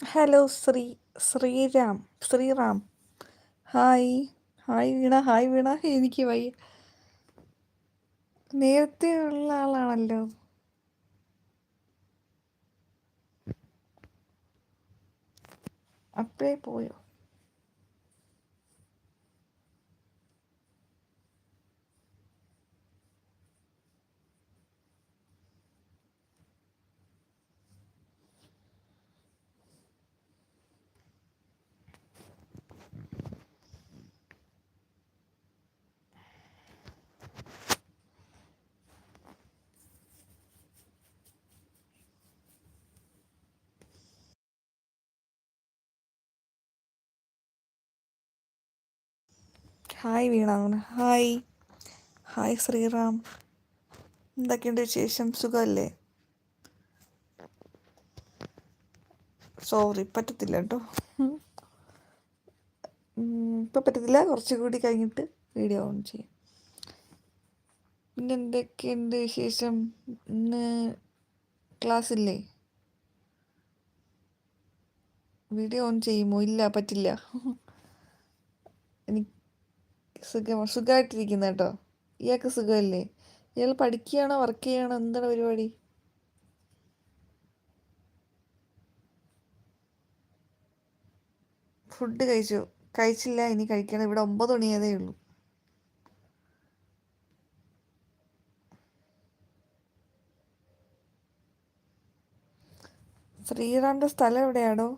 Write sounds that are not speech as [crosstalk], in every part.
Hello Sri Sriram Sriram. Hi hi Veena. Hi Veena. എനിക്ക് വയ്യ. നേരത്തെ ഉള്ള ആളാണല്ലോ. അപ്പേ പോയോ? Hi Veena hi. Hi Sriram. എന്തൊക്കെയുണ്ട് വിശേഷം? സുഖമല്ലേ സോറി പറ്റത്തില്ല കേട്ടോ. ഇപ്പം പറ്റത്തില്ല. കുറച്ചുകൂടി കഴിഞ്ഞിട്ട് വീഡിയോ ഓൺ ചെയ്യാം. പിന്നെ എന്തൊക്കെയുണ്ട് വിശേഷം? ഇന്ന് ക്ലാസ് ഇല്ലേ? വീഡിയോ ഓൺ ചെയ്യുമോ? ഇല്ല പറ്റില്ല. സുഖം സുഖമായിട്ടിരിക്കുന്ന കേട്ടോ ഇയാൾക്ക് സുഖമല്ലേ? ഇയാൾ പഠിക്കുകയാണോ വർക്ക് ചെയ്യണോ എന്താണ് പരിപാടി? ഫുഡ് കഴിച്ചു. കഴിച്ചില്ല ഇനി കഴിക്കണം. ഇവിടെ ഒമ്പത് മണിയതേ ഉള്ളൂ. ശ്രീറാമിന്റെ സ്ഥലം എവിടെയാണോ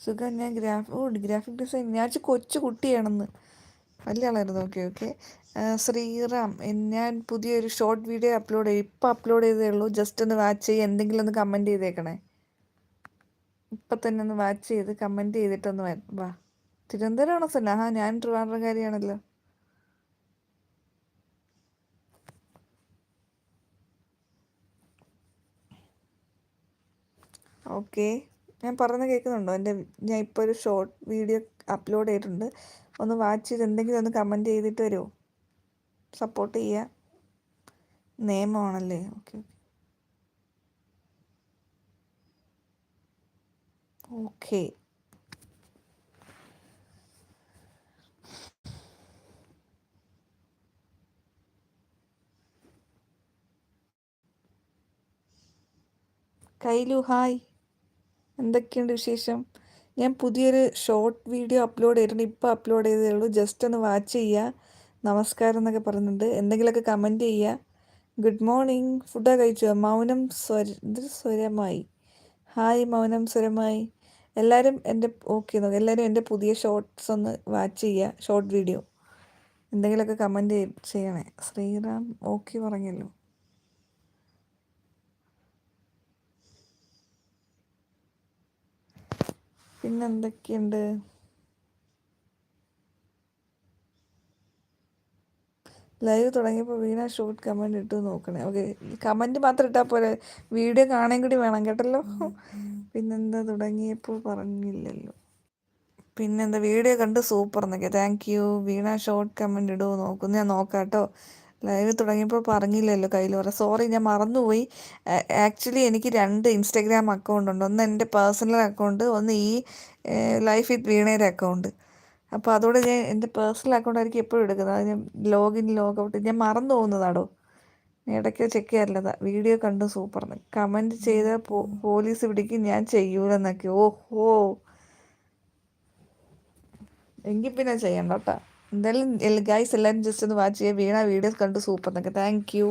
സുഖം ഞാൻ ഗ്രാഫ് ഓ ഗ്രാഫിക് ഡിസൈൻ. ഞാൻ കൊച്ചു കുട്ടിയാണെന്ന്. വലിയ ആളായിരുന്നു. Okay okay. ശ്രീറാം ഞാൻ പുതിയൊരു ഷോർട്ട് വീഡിയോ അപ്ലോഡ് ചെയ്യും ഇപ്പം അപ്ലോഡ് ചെയ്തേ ഉള്ളൂ. ജസ്റ്റ് ഒന്ന് വാച്ച് ചെയ്ത് എന്തെങ്കിലും ഒന്ന് കമന്റ് ചെയ്തേക്കണേ. ഇപ്പം തന്നെ ഒന്ന് വാച്ച് ചെയ്ത് കമന്റ് ചെയ്തിട്ടൊന്ന് വാ തിരുവനന്തപുരമാണോ സന്ന? ആ ഞാൻ ട്രിവാൻഡ്രംകാരിയാണല്ലോ. ഓക്കെ. ഞാൻ പറഞ്ഞ് കേൾക്കുന്നുണ്ടോ? എന്റെ ഞാൻ ഇപ്പോൾ ഒരു ഷോർട്ട് വീഡിയോ അപ്ലോഡ് ചെയ്തിട്ടുണ്ട്. ഒന്ന് വാച്ച് ചെയ്ത് എന്തെങ്കിലും ഒന്ന് കമന്റ് ചെയ്തിട്ട് വരുമോ സപ്പോർട്ട് ചെയ്യുക നിയമമാണല്ലേ? ഓക്കെ. ഓക്കെ. കൈലു ഹായ്. എന്തൊക്കെയുണ്ട് വിശേഷം? ഞാൻ പുതിയൊരു ഷോർട്ട് വീഡിയോ അപ്ലോഡ് ചെയ്തിട്ടുണ്ട്. ഇപ്പോൾ അപ്ലോഡ് ചെയ്തേ ഉള്ളൂ. ജസ്റ്റ് ഒന്ന് വാച്ച് ചെയ്യുക. നമസ്കാരം എന്നൊക്കെ പറയുന്നുണ്ട്. എന്തെങ്കിലുമൊക്കെ കമന്റ് ചെയ്യുക. ഗുഡ് മോർണിംഗ് ഫുഡൊക്കെ കഴിച്ചു? മൗനം സ്വര സ്വരമായി. ഹായ് മൗനം സ്വരമായി. എല്ലാവരും എന്റെ ഓക്കെ നോക്കാം. എല്ലാവരും എന്റെ പുതിയ ഷോർട്ട്സ് ഒന്ന് വാച്ച് ചെയ്യുക. ഷോർട്ട് വീഡിയോ എന്തെങ്കിലുമൊക്കെ കമന്റ് ചെയ്യണേ. ശ്രീറാം ഓക്കെ പറഞ്ഞല്ലോ. പിന്നെ എന്തൊക്കെയുണ്ട്? ലൈവ് തുടങ്ങിയപ്പോൾ വീണ ഷോർട്ട് കമന്റ് ഇട്ട് നോക്കണേ. ഓക്കെ കമന്റ് മാത്രം ഇട്ടാൽ പോലെ വീഡിയോ കാണാൻ കൂടി വേണം കേട്ടല്ലോ. പിന്നെന്താ തുടങ്ങിയപ്പോൾ പറഞ്ഞില്ലല്ലോ. പിന്നെന്താ വീഡിയോ കണ്ട് സൂപ്പർ എന്നൊക്കെ. Thank you Veena short comment ഇടുമോ നോക്കുന്നു ഞാൻ നോക്കാം കേട്ടോ ലൈവ് തുടങ്ങിയപ്പോൾ പറഞ്ഞില്ലല്ലോ കയ്യിൽ. പറ സോറി ഞാൻ മറന്നുപോയി. ആക്ച്വലി എനിക്ക് രണ്ട് ഇൻസ്റ്റഗ്രാം അക്കൗണ്ട് ഉണ്ട്. ഒന്ന് എന്റെ പേഴ്സണൽ അക്കൗണ്ട് ഒന്ന് ഈ ലൈഫ് വിത്ത് വീണയുടെ അക്കൗണ്ട് അപ്പോൾ അതോടെ ഞാൻ എന്റെ പേഴ്സണൽ അക്കൗണ്ട് ആയിരിക്കും എപ്പോഴും എടുക്കുന്നത്. അത് ഞാൻ ലോഗിൻ ലോഗൗട്ട് ഞാൻ മറന്നു പോകുന്നതാടോ? ഇടയ്ക്ക് ചെക്ക് ചെയ്യാറില്ല വീഡിയോ കണ്ടു സൂപ്പർന്ന് കമന്റ് ചെയ്ത പോലീസ് പിടിക്കും ഞാൻ ചെയ്യൂലെന്നൊക്കെ. ഓഹോ. എങ്കിൽ പിന്നെ ചെയ്യണ്ട കേട്ടോ എന്തായാലും ഗൈസ് എല്ലാവരും ജസ്റ്റ് ഒന്ന് വാച്ച് ചെയ്യുക. വീണ വീഡിയോസ് കണ്ട് സൂപ്പർ എന്നൊക്കെ. താങ്ക് യു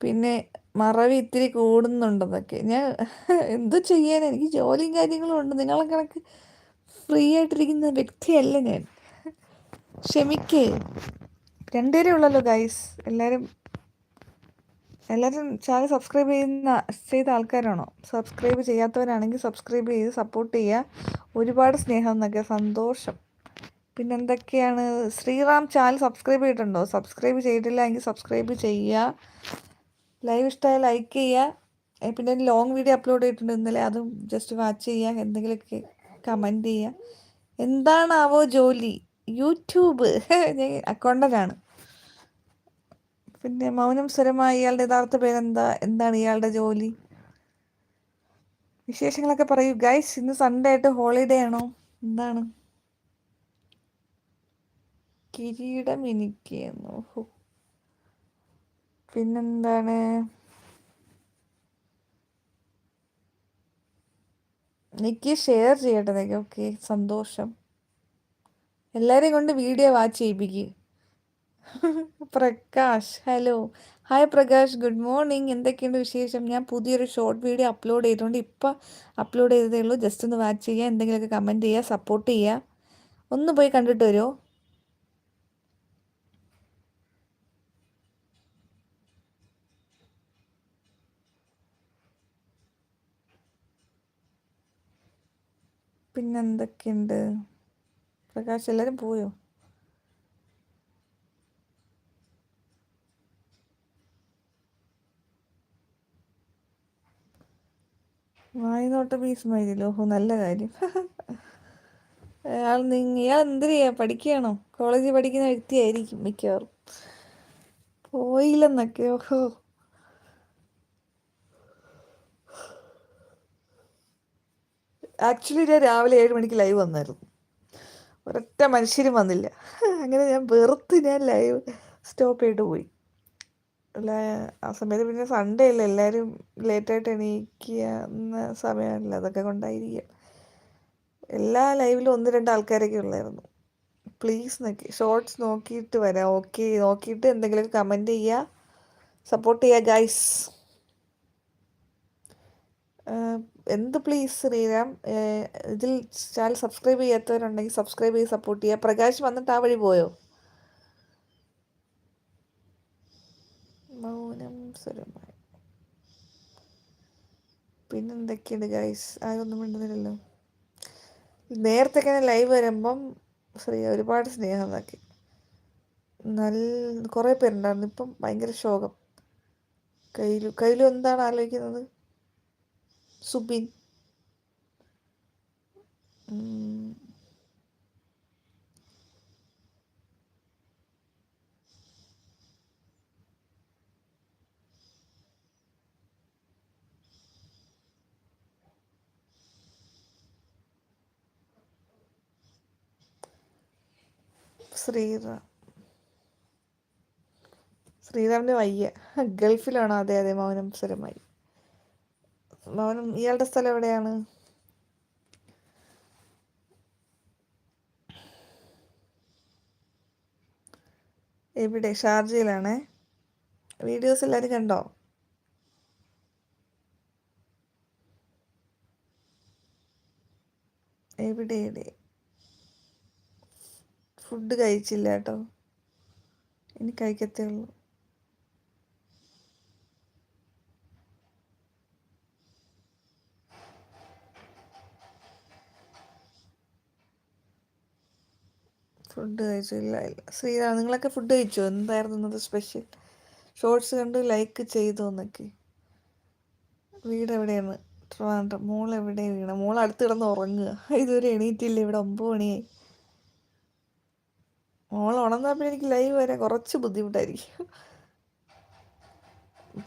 പിന്നെ മറവി ഇത്തിരി കൂടുന്നുണ്ടെന്നൊക്കെ ഞാൻ [laughs] എന്തോ ചെയ്യാൻ എനിക്ക് ജോലിയും കാര്യങ്ങളും ഉണ്ട്. നിങ്ങളെ കണക്ക് ഫ്രീ ആയിട്ടിരിക്കുന്ന വ്യക്തിയല്ല ഞാൻ. ക്ഷമിക്കേ. രണ്ടുപേരേ ഉള്ളല്ലോ ഗൈസ് എല്ലാവരും എല്ലാവരും ചാനൽ സബ്സ്ക്രൈബ് ചെയ്യുന്ന ചെയ്ത ആൾക്കാരാണോ? സബ്സ്ക്രൈബ് ചെയ്യാത്തവരാണെങ്കിൽ സബ്സ്ക്രൈബ് ചെയ്ത് സപ്പോർട്ട് ചെയ്യുക. ഒരുപാട് സ്നേഹം എന്നൊക്കെ. സന്തോഷം. പിന്നെ എന്തൊക്കെയാണ് ശ്രീറാം ചാനൽ സബ്സ്ക്രൈബ് ചെയ്തിട്ടുണ്ടോ? സബ്സ്ക്രൈബ് ചെയ്തിട്ടില്ല എങ്കിൽ സബ്സ്ക്രൈബ് ചെയ്യുക. ലൈവ് ഇഷ്ടമായ ലൈക്ക് ചെയ്യുക. പിന്നെ ലോങ് വീഡിയോ അപ്ലോഡ് ചെയ്തിട്ടുണ്ട് ഇന്നലെ. അതും ജസ്റ്റ് വാച്ച് ചെയ്യുക. എന്തെങ്കിലുമൊക്കെ കമന്റ് ചെയ്യുക. എന്താണാവോ ജോലി? യൂട്യൂബ് [laughs] ഞാൻ അക്കൗണ്ടന്റാണ് പിന്നെ മൗനം സ്വരമായ. ഇയാളുടെ യഥാർത്ഥ പേരെന്താ? എന്താണ് ഇയാളുടെ ജോലി? വിശേഷങ്ങളൊക്കെ പറയൂ. ഗൈസ് ഇന്ന് സൺഡേ ആയിട്ട് ഹോളിഡേ ആണോ? എന്താണ്? കിരീടം എനിക്ക് ഓഹോ പിന്നെന്താണ്? എനിക്ക് ഷെയർ ചെയ്യട്ടെ ഓക്കെ സന്തോഷം. എല്ലാവരെയും കൊണ്ട് video watch ചെയ്യിപ്പിക്കുക Prakash hello. Hi Prakash. Good morning എന്തൊക്കെയുണ്ട് വിശേഷം? ഞാൻ പുതിയൊരു ഷോർട്ട് വീഡിയോ അപ്ലോഡ് ചെയ്തുകൊണ്ട് ഇപ്പം അപ്ലോഡ് ചെയ്തതേ ഉള്ളൂ. ജസ്റ്റ് ഒന്ന് വാച്ച് ചെയ്യുക എന്തെങ്കിലുമൊക്കെ കമന്റ് ചെയ്യുക സപ്പോർട്ട് ചെയ്യുക ഒന്ന് പോയി കണ്ടിട്ട് വരുമോ പിന്നെന്തൊക്കെയുണ്ട്? പ്രകാശ് എല്ലാവരും പോയോ? വായിനോട്ട പീസ് ഓഹോ നല്ല കാര്യം. [laughs] അയാൾ നിങ്ങൾ എന്ത് ചെയ്യാ? പഠിക്കുകയാണോ? കോളേജിൽ പഠിക്കുന്ന വ്യക്തിയായിരിക്കും മിക്കവാറും. പോയില്ലെന്നൊക്കെ. ഓഹോ. ആക്ച്വലി ഞാൻ രാവിലെ ഏഴ് മണിക്ക് ലൈവ് വന്നായിരുന്നു. ഒരൊറ്റ മനുഷ്യരും വന്നില്ല. അങ്ങനെ ഞാൻ വെറുത്ത് ഞാൻ ലൈവ് സ്റ്റോപ്പ് ചെയ്തിട്ട് പോയി. അല്ല ആ സമയത്ത് പിന്നെ സൺഡേ അല്ലേ എല്ലാവരും ലേറ്റായിട്ട് എണീക്കുന്ന സമയമാണല്ലോ അതൊക്കെ കൊണ്ടായിരിക്കാം എല്ലാ ലൈവിലും ഒന്ന് രണ്ട് ആൾക്കാരൊക്കെ ഉള്ളായിരുന്നു. പ്ലീസ് നോക്കി ഷോർട്സ് നോക്കിയിട്ട് വരാം. ഓക്കെ നോക്കിയിട്ട് എന്തെങ്കിലും കമന്റ് ചെയ്യുക സപ്പോർട്ട് ചെയ്യുക ഗൈസ് എന്ത് പ്ലീസ് ശ്രീരാം ഇതിൽ ചാനൽ സബ്സ്ക്രൈബ് ചെയ്യാത്തവരുണ്ടെങ്കിൽ സബ്സ്ക്രൈബ് ചെയ്ത് സപ്പോർട്ട് ചെയ്യുക പ്രകാശ് വന്നിട്ട് ആ വഴി പോയോ? മൗനം സ്വരമായി. പിന്നെന്തൊക്കെയുണ്ട് ഗൈസ് ആരൊന്നും മിണ്ടുന്നില്ലല്ലോ. നേരത്തെ ഇങ്ങനെ ലൈവ് വരുമ്പം ശ്രീ ഒരുപാട് സ്നേഹം നോക്കി നല്ല കുറേ പേരുണ്ടായിരുന്നു. ഇപ്പം ഭയങ്കര ശോകം. കയ്യിലു കയ്യിലും എന്താണ് ആലോചിക്കുന്നത്? സുബിൻ ശ്രീറാം ശ്രീറാമിന് വയ്യ. ഗൾഫിലാണോ അതെ അതെ മൗനം സ്ഥലമായി മൗനം ഇയാളുടെ സ്ഥലം എവിടെയാണ്? എവിടെ? ഷാർജയിലാണേ. വീഡിയോസ് എല്ലാവരും കണ്ടോ? എവിടെ? എവിടെ? ഫുഡ് കഴിച്ചില്ല കേട്ടോ. ഇനി കഴിക്കത്തേ ഉള്ളൂ. ഫുഡ് കഴിച്ചില്ല. ഇല്ല ശ്രീരാം നിങ്ങളൊക്കെ ഫുഡ് കഴിച്ചോ? എന്തായിരുന്നു ഇന്നത്തെ സ്പെഷ്യൽ ഷോർട്സ് കണ്ട് ലൈക്ക് ചെയ്തു എന്നൊക്കെ. വീട് എവിടെയാണ്? ട്രിവാൻഡ്രം. മോൾ എവിടെ വീണ? മോൾ അടുത്ത് കിടന്ന് ഉറങ്ങുക. ഇതുവരെ എണീറ്റില്ല. ഇവിടെ ഒമ്പത് മണിയായി. മോൾ ഉണർന്നാൽ പിന്നെ എനിക്ക് ലൈവ് വരാൻ കുറച്ച് ബുദ്ധിമുട്ടായിരിക്കും.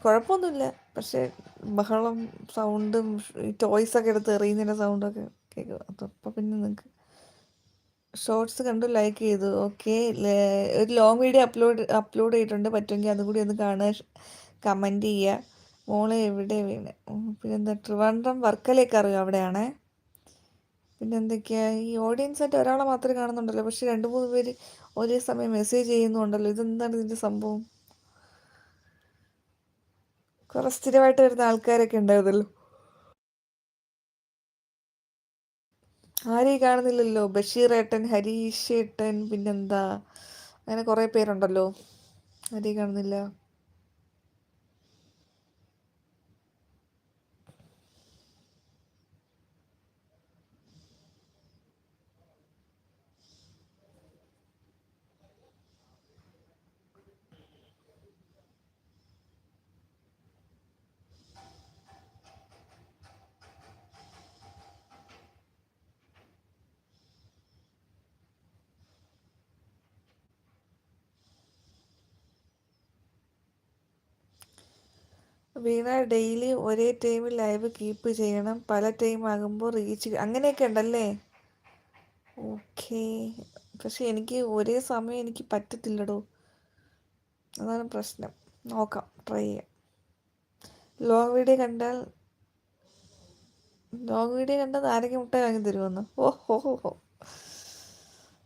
കുഴപ്പമൊന്നുമില്ല. പക്ഷേ ബഹളം സൗണ്ടും ടോയ്സൊക്കെ എടുത്ത് എറിയുന്നതിന്റെ സൗണ്ടൊക്കെ കേൾക്കുക. അപ്പോൾ പിന്നെ നിങ്ങൾക്ക് ഷോർട്സ് കണ്ടു ലൈക്ക് ചെയ്തു. ഓക്കെ ഒരു ലോങ് വീഡിയോ അപ്ലോഡ് അപ്ലോഡ് ചെയ്തിട്ടുണ്ട്. പറ്റുമെങ്കിൽ അതും കൂടി ഒന്ന് കാണുക കമന്റ് ചെയ്യുക. മോളെ എവിടെ വീണ്? പിന്നെന്താ ട്രിവാൻഡ്രം വർക്കലേക്ക് അറിയാം അവിടെയാണേ? പിന്നെന്തൊക്കെയാ? ഈ ഓഡിയൻസ് ആയിട്ട് ഒരാളെ മാത്രമേ കാണുന്നുണ്ടല്ലോ. പക്ഷെ രണ്ട് മൂന്ന് പേര് ഒരേ സമയം മെസ്സേജ് ചെയ്യുന്നുണ്ടല്ലോ. ഇതെന്താണ് ഇതിന്റെ സംഭവം? കുറേ സ്ഥിരമായിട്ട് വരുന്ന ആൾക്കാരൊക്കെ ഉണ്ടായിരുന്നല്ലോ. ആരെയും കാണുന്നില്ലല്ലോ. ബഷീർ ഏട്ടൻ ഹരീഷ് ഏട്ടൻ പിന്നെന്താ? അങ്ങനെ കുറേ പേരുണ്ടല്ലോ. ആരെയും കാണുന്നില്ല. വീണ ഡെയിലി ഒരേ ടൈമിൽ ലൈവ് കീപ്പ് ചെയ്യണം. പല ടൈം ആകുമ്പോൾ റീച്ച് അങ്ങനെയൊക്കെ ഉണ്ടല്ലേ? ഓക്കെ പക്ഷെ എനിക്ക് ഒരേ സമയം എനിക്ക് പറ്റത്തില്ലടോ. അതാണ് പ്രശ്നം. നോക്കാം. ട്രൈ ചെയ്യാം. ലോങ് വീഡിയോ കണ്ടാൽ ലോങ് വീഡിയോ കണ്ടാൽ നാരങ്ങ മുട്ട വാങ്ങി തരുമെന്ന് ഓ ഹോ ഹോ ഹോ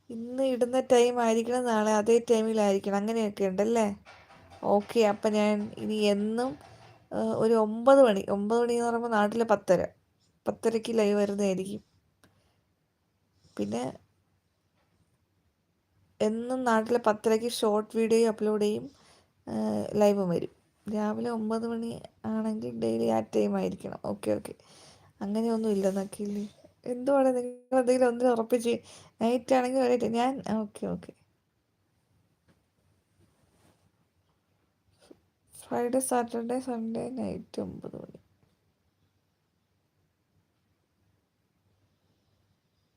ഇന്ന് ഇടുന്ന ടൈം ആയിരിക്കണം നാളെ അതേ ടൈമിലായിരിക്കണം അങ്ങനെയൊക്കെ ഉണ്ടല്ലേ? ഓക്കെ അപ്പം ഞാൻ ഇനി എന്നും ഒരു ഒമ്പത് മണി. ഒമ്പത് മണി എന്ന് പറയുമ്പോൾ നാട്ടിലെ പത്തര. പത്തരയ്ക്ക് ലൈവ് വരുന്നതായിരിക്കും. പിന്നെ എന്നും നാട്ടിലെ പത്തരയ്ക്ക് ഷോർട്ട് വീഡിയോ അപ്ലോഡ് ചെയ്യും. ലൈവും വരും. രാവിലെ ഒമ്പത് മണി ആണെങ്കിൽ ഡെയിലി ആ ടൈം ആയിരിക്കണം. ഓക്കെ ഓക്കെ അങ്ങനെയൊന്നും ഇല്ല നക്കില്ലേ എന്തുവാണ് നിങ്ങൾ എന്തെങ്കിലും ഒന്നിനും ഉറപ്പിച്ച് നൈറ്റ് ആണെങ്കിൽ ഒരേ ഞാൻ okay okay Friday Saturday Sunday night ഒമ്പത് മണി.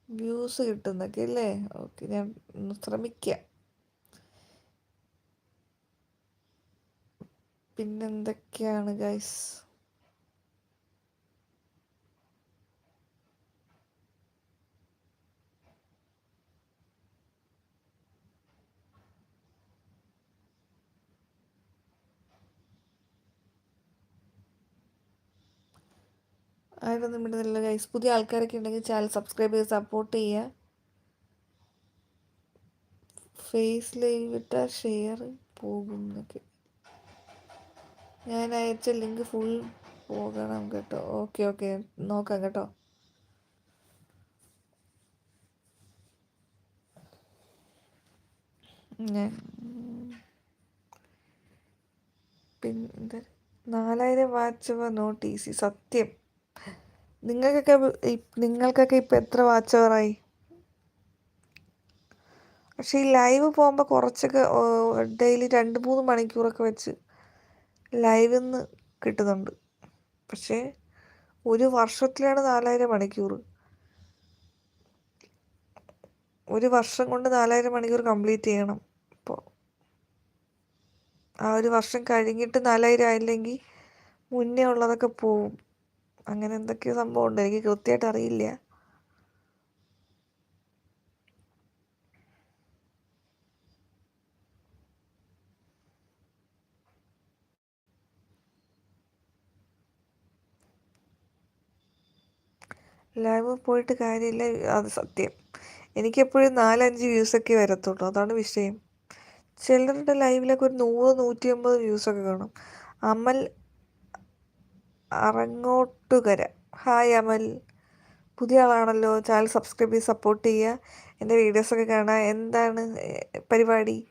വ്യൂസ് കിട്ടുന്നൊക്കെ അല്ലേ? ഓക്കെ ഞാൻ ശ്രമിക്കാം. പിന്നെന്തൊക്കെയാണ് ഗൈസ് ആയിട്ടൊന്നും നല്ല ഗൈസ് പുതിയ ആൾക്കാരൊക്കെ ഉണ്ടെങ്കിൽ ചാനൽ സബ്സ്ക്രൈബ് ചെയ്ത് സപ്പോർട്ട് ചെയ്യുക ഫേസ് ലൈവ് ഇട്ടാൽ ഷെയർ പോകുന്നൊക്കെ ഞാൻ അയച്ച ലിങ്ക് ഫുൾ പോകണം കേട്ടോ. ഓക്കെ ഓക്കെ നോക്കാം കേട്ടോ. പിന്നെ നാലായിരം വാച്ച് നോട്ട് ഈസി സത്യം. നിങ്ങൾക്കൊക്കെ നിങ്ങൾക്കൊക്കെ ഇപ്പം എത്ര വാച്ച് അവറായി പക്ഷേ ഈ ലൈവ് പോകുമ്പോൾ കുറച്ചൊക്കെ ഡെയിലി രണ്ട് മൂന്ന് മണിക്കൂറൊക്കെ വെച്ച് ലൈവിൽ നിന്ന് കിട്ടുന്നുണ്ട്. പക്ഷേ ഒരു വർഷത്തിലാണ് നാലായിരം മണിക്കൂർ. ഒരു വർഷം കൊണ്ട് നാലായിരം മണിക്കൂർ കംപ്ലീറ്റ് ചെയ്യണം അപ്പോൾ ആ ഒരു വർഷം കഴിഞ്ഞിട്ട് നാലായിരം ആയില്ലെങ്കിൽ മുന്നേ ഉള്ളതൊക്കെ പോവും. അങ്ങനെ എന്തൊക്കെയോ സംഭവം ഉണ്ട് എനിക്ക് കൃത്യമായിട്ട് അറിയില്ല. ലൈവ് പോയിട്ട് കാര്യമില്ല. അത് സത്യം. എനിക്കെപ്പോഴും നാലഞ്ച് വ്യൂസൊക്കെ വരത്തുള്ളൂ. അതാണ് വിഷയം. ചിലരുടെ ലൈവിലൊക്കെ ഒരു നൂറ് നൂറ്റി അമ്പത് വ്യൂസൊക്കെ കാണും. അമൽ അറങ്ങോട്ടുകര. ഹായ് അമൽ. പുതിയ ആളാണല്ലോ. ചാനൽ സബ്സ്ക്രൈബ് ചെയ്ത് സപ്പോർട്ട് ചെയ്യുക. എന്റെ വീഡിയോസൊക്കെ കാണുക എന്താണ് പരിപാടി?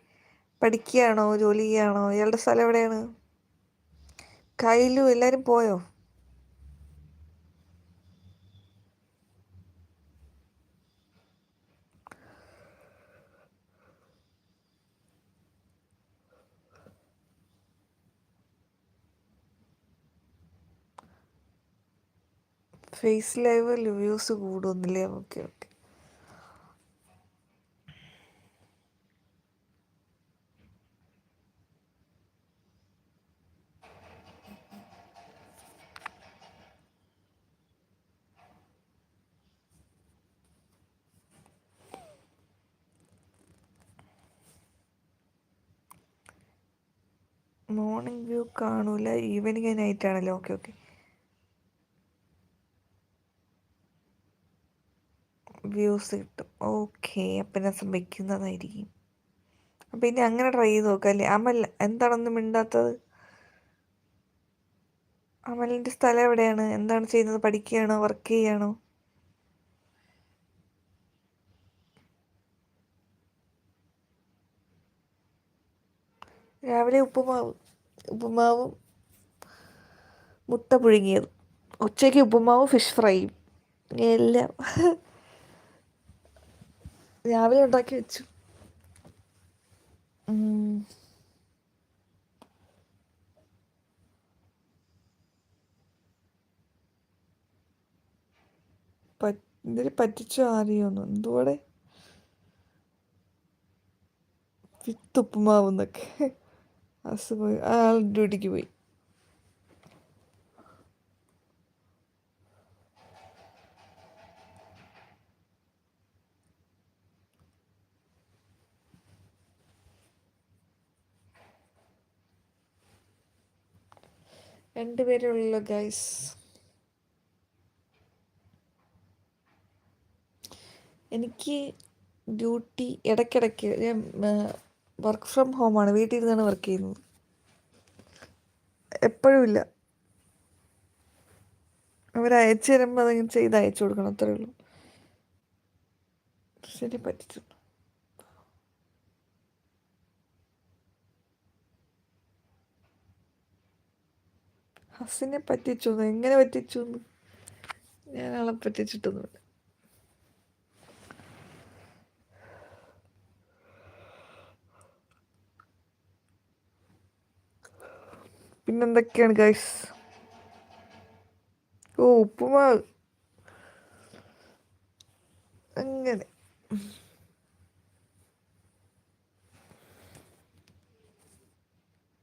പഠിക്കുകയാണോ? ജോലി ചെയ്യുകയാണോ ഇയാളുടെ സ്ഥലം എവിടെയാണ്? കയ്യിലും എല്ലാവരും പോയോ? ഫേസ് ലൈവ് വ്യൂസ് കൂടുന്നില്ലേ? ഓക്കെ ഓക്കെ മോർണിംഗ് വ്യൂ കാണൂല ഈവനിങ് നൈറ്റ് ആണല്ലോ. ഓക്കെ ഓക്കെ വ്യൂസ് കിട്ടും. ഓക്കെ അപ്പം ഞാൻ ശ്രമിക്കുന്നതായിരിക്കും അപ്പം ഇനി അങ്ങനെ ട്രൈ ചെയ്ത് നോക്കാം അല്ലേ? അമൽ എന്താണൊന്നും മിണ്ടാത്തത്? അമലിന്റെ സ്ഥലം എവിടെയാണ്? എന്താണ് ചെയ്യുന്നത്? പഠിക്കുകയാണോ? വർക്ക് ചെയ്യുകയാണോ? രാവിലെ ഉപ്പുമാവ് ഉപ്പുമാവും മുട്ട പുഴുങ്ങിയത്. ഉച്ചയ്ക്ക് ഉപ്പുമാവും ഫിഷ് ഫ്രൈയും എല്ലാം. [laughs] രാവിലെ ഉണ്ടാക്കി വെച്ചു. എന്തിനു പറ്റിച്ചു അറിയോന്നു? എന്തുകൂടെ വിത്ത് ഉപ്പുമാവ് എന്നൊക്കെ അസുഖം. ആൾ ഡ്യൂട്ടിക്ക് പോയി. രണ്ടുപേരേ ഉള്ളു ഗൈസ് എനിക്ക് ഡ്യൂട്ടി ഇടയ്ക്കിടയ്ക്ക് ഞാൻ വർക്ക് ഫ്രം ഹോമാണ് വീട്ടിൽ ഇരുന്നാണ് വർക്ക് ചെയ്യുന്നത്. എപ്പോഴും ഇല്ല. അവർ അയച്ചു തരുമ്പോൾ അതങ്ങനെ ചെയ്ത് അയച്ചു കൊടുക്കണം. അത്രേ ഉള്ളൂ. ശരി പറ്റിച്ചു. ഹസിനെ പറ്റിച്ചു എങ്ങനെ പറ്റിച്ചു ഞാൻ ആളെ പറ്റിച്ചിട്ടൊന്നുമില്ല. പിന്നെന്തൊക്കെയാണ് ഗൈസ് ഓ ഉപ്പുമാവ്. അങ്ങനെ.